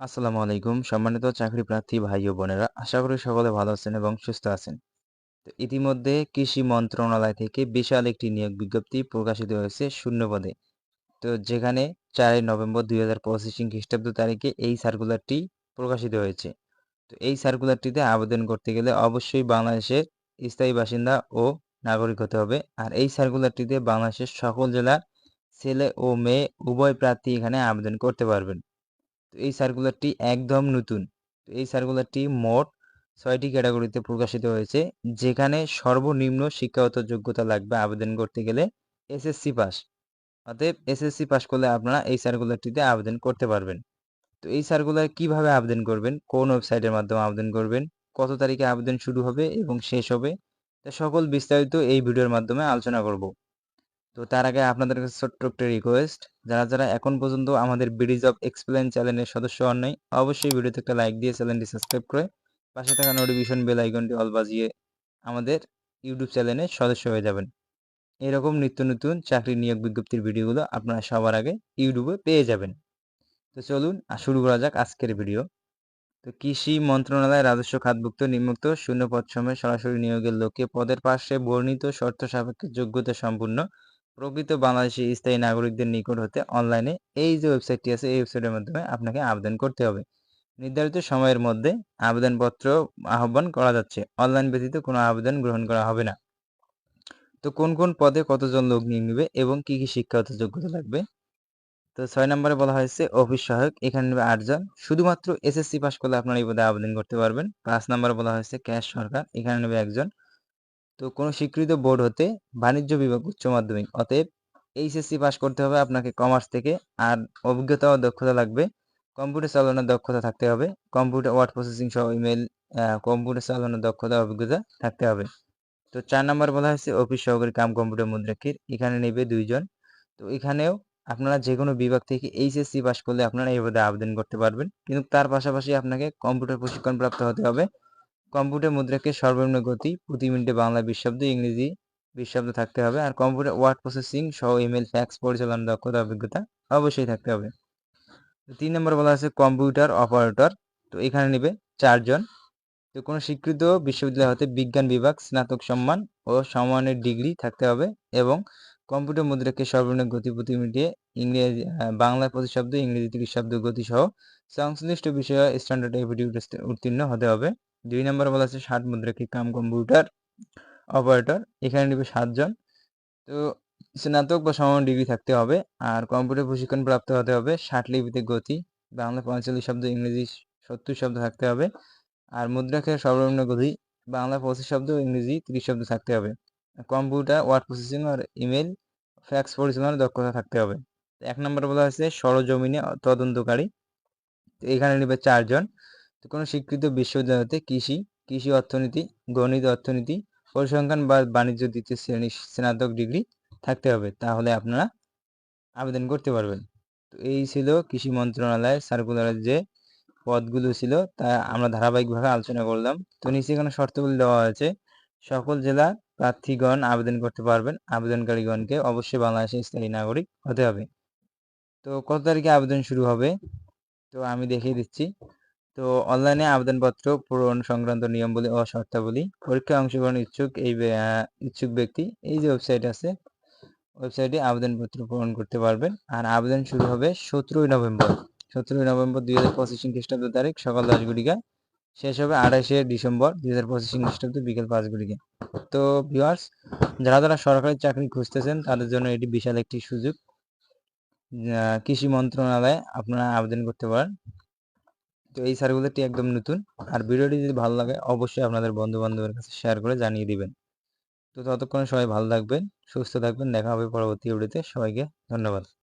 আসসালামু আলাইকুম। সম্মানিত চাকরি প্রার্থী ভাই ও বোনেরা, আশা করি সকলে ভালো আছেন এবং সুস্থ আছেন। তো ইতিমধ্যে কৃষি মন্ত্রণালয় থেকে বিশাল একটি নিয়োগ বিজ্ঞপ্তি প্রকাশিত হয়েছে শূন্য পদে তো যেখানে চারই নভেম্বর দুই হাজার পঁচিশ খ্রিস্টাব্দ তারিখে এই সার্কুলারটি প্রকাশিত হয়েছে। তো এই সার্কুলারটিতে আবেদন করতে গেলে অবশ্যই বাংলাদেশের স্থায়ী বাসিন্দা ও নাগরিক হতে হবে। আর এই সার্কুলারটিতে বাংলাদেশের সকল জেলার ছেলে ও মেয়ে উভয় প্রার্থী এখানে আবেদন করতে পারবেন। তো এই সার্কুলারটি একদম নতুন। তো এই সার্কুলারটি মোট ছয়টি ক্যাটাগরিতে প্রকাশিত হয়েছে, যেখানে সর্বনিম্ন শিক্ষাগত যোগ্যতা লাগবে আবেদন করতে গেলে এসএসসি পাস অতএব এসএসসি পাস করলে আপনারা এই সার্কুলারটিতে আবেদন করতে পারবেন। তো এই সার্কুলার কীভাবে আবেদন করবেন, কোন ওয়েবসাইটের মাধ্যমে আবেদন করবেন, কত তারিখে আবেদন শুরু হবে এবং শেষ হবে, তা সকল বিস্তারিত এই ভিডিওর মাধ্যমে আলোচনা করব। তো তার আগে আপনাদের কাছে ছোট্ট একটা রিকোয়েস্ট যারা যারা এখন পর্যন্ত আমাদের ব্রিজ অফ এক্সপ্লেন চ্যানেলের সদস্য হন নাই, অবশ্যই ভিডিওতে একটা লাইক দিয়ে চ্যানেলটি সাবস্ক্রাইব করে পাশে থাকা নোটিফিকেশন বেল আইকনটি অল বাজিয়ে আমাদের ইউটিউব চ্যানেলের সদস্য হয়ে যাবেন। এরকম নিত্য নতুন চাকরি নিয়োগ বিজ্ঞপ্তির ভিডিওগুলো আপনারা সবার আগে ইউটিউবে পেয়ে যাবেন। তো চলুন শুরু করা যাক আজকের ভিডিও তো কৃষি মন্ত্রণালয় রাজস্ব খাতভুক্ত নিম্নোক্ত শূন্য পদ সময় সরাসরি নিয়োগের লক্ষ্যে পদের পাশে বর্ণিত শর্ত সাপেক্ষে যোগ্যতা সম্পূর্ণ প্রকৃত বাংলাদেশি স্থায়ী নাগরিকদের নিকট হতে অনলাইনে এই যে ওয়েবসাইটটি আছে, এই ওয়েবসাইটের মাধ্যমে আপনাকে আবেদন করতে হবে। নির্ধারিত সময়ের মধ্যে আবেদনপত্র আহ্বান করা যাচ্ছে। অনলাইন ব্যতীত কোনো আবেদন গ্রহণ করা হবে না। তো কোন কোন পদে কতজন লোক নিয়োগ নেবে এবং কি কি শিক্ষাগত যোগ্যতা লাগবে? তো ছয় নম্বরে বলা হয়েছে, অফিস সহায়ক, এখানে নেবে আটজন শুধুমাত্র এসএসসি পাস করলে আপনারা এই পদে আবেদন করতে পারবেন। পাঁচ নম্বরে বলা হয়েছে, ক্যাশ সরকার, এখানে নেবে একজন। তো কোনো স্বীকৃত বোর্ড হতে বাণিজ্য বিভাগ উচ্চ মাধ্যমিক, অতএব এইচএসসি পাস করতে হবে আপনাকে কমার্স থেকে, আর অভিজ্ঞতা ও দক্ষতা লাগবে। কম্পিউটার চালানোর দক্ষতা থাকতে হবে, কম্পিউটার ওয়ার্ড প্রসেসিং সহ ইমেল কম্পিউটার চালানোর দক্ষতা, অভিজ্ঞতা থাকতে হবে। তো চার নম্বর বলা হয়েছে অফিস সহকারী কাম কম্পিউটার মুদ্রাক্ষীর, এখানে নেবে দুইজন। তো এখানেও আপনারা যে কোনো বিভাগ থেকে এইচএসসি পাস করলে আপনারা এই পদে আবেদন করতে পারবেন। কিন্তু তার পাশাপাশি আপনাকে কম্পিউটার প্রশিক্ষণ প্রাপ্ত হতে হবে কম্পিউটার মুদ্রাকে সর্বনিম্ন গতি, প্রতি মিনিটে বাংলা বিশ শব্দ ইংরেজি বিশ শব্দ থাকতে হবে আর কম্পিউটার ওয়ার্ড প্রসেসিং সহ ইমেল ফ্যাক্স পরিচালনার দক্ষতা, অভিজ্ঞতা অবশ্যই থাকতে হবে। তিন নম্বর বলা আছে কম্পিউটার অপারেটর। তো এখানে নেবে চারজন। তো কোনো স্বীকৃত বিশ্ববিদ্যালয় হতে বিজ্ঞান বিভাগ, স্নাতক সম্মান ও সম্মানের ডিগ্রি থাকতে হবে এবং কম্পিউটার মুদ্রাকে সর্বনিম্ন গতি, প্রতি মিনিটে ইংরেজি বাংলা পঁচিশ শব্দ ইংরেজি থেকে শব্দ গতি সহ সংশ্লিষ্ট বিষয়ে স্ট্যান্ডার্ড এভিডিউ উত্তীর্ণ হতে হবে। দুই নম্বর বলা আছে ষাট মুদ্রাক্ষী কাম কম্পিউটার অপারেটর, এখানে নেবে সাতজন তো স্নাতক বা সমান ডিগ্রি থাকতে হবে আর কম্পিউটার প্রশিক্ষণ প্রাপ্ত হতে হবে ষাট লিপিতে গতি, বাংলা পঁয়তাল্লিশ শব্দ, ইংরেজি সত্তর শব্দ থাকতে হবে আর মুদ্রাক্ষের সর্বনিম্ন গতি, বাংলা পঁচিশ শব্দ, ইংরেজি তিরিশ শব্দ থাকতে হবে। কম্পিউটার, ওয়ার্ড প্রসেসিং আর ইমেল ফ্যাক্স পরিচালনার দক্ষতা থাকতে হবে। এক নম্বর বলা হয়েছে সরজমিনে তদন্তকারী এখানে নেবে চারজন। তো কোনো স্বীকৃত বিশ্ববিদ্যালয় হতে কৃষি কৃষি অর্থনীতি, গণিত অর্থনীতি, পরিসংখ্যান বা বাণিজ্য দ্বিতীয় শ্রেণি স্নাতক ডিগ্রি থাকতে হবে। তাহলে আপনারা আবেদন করতে পারবেন। তো এই ছিল কৃষি মন্ত্রণালয়ের সার্কুলারের যে পদগুলো ছিল, তা আমরা ধারাবাহিকভাবে আলোচনা করলাম। তো নিচে এখানে শর্তগুলি দেওয়া হয়েছে। সকল জেলা প্রার্থীগণ আবেদন করতে পারবেন। আবেদনকারীগণকে অবশ্যই বাংলাদেশের স্থায়ী নাগরিক হতে হবে। তো কত তারিখে আবেদন শুরু হবে? তো আমি দেখিয়ে দিচ্ছি। তো অনলাইনে আবেদনপত্র পূরণ সংক্রান্ত নিয়মবলী ও শর্তাবলী, পরীক্ষায় অংশগ্রহণ ইচ্ছুক এই ইচ্ছুক ব্যক্তি, এই যে ওয়েবসাইট আছে ওয়েবসাইটে আবেদনপত্র পূরণ করতে পারবেন। আর আবেদন শুরু হবে সতেরোই নভেম্বর। সতেরোই নভেম্বর দুই হাজার পঁচিশ খ্রিস্টাব্দ তারিখ, সকাল দশ ঘটিকা শেষ হবে আঠাশে ডিসেম্বর দুই হাজার পঁচিশ খ্রিস্টাব্দ বিকেল পাঁচ ঘটিকা তো ভিওয়ার্স যারা যারা সরকারি চাকরি খুঁজতেছেন, তাদের জন্য এটি বিশাল একটি সুযোগ। কৃষি মন্ত্রণালয়ে আপনারা আবেদন করতে পারেন। তো এই সার্কুলারটি একদম নতুন। আর ভিডিওটি যদি ভালো লাগে, অবশ্যই আপনাদের বন্ধু বান্ধবের কাছে শেয়ার করে জানিয়ে দিবেন। তো ততক্ষণে সবাই ভালো থাকবেন, সুস্থ থাকবেন। দেখা হবে পরবর্তী ভিডিওতে সবাইকে ধন্যবাদ।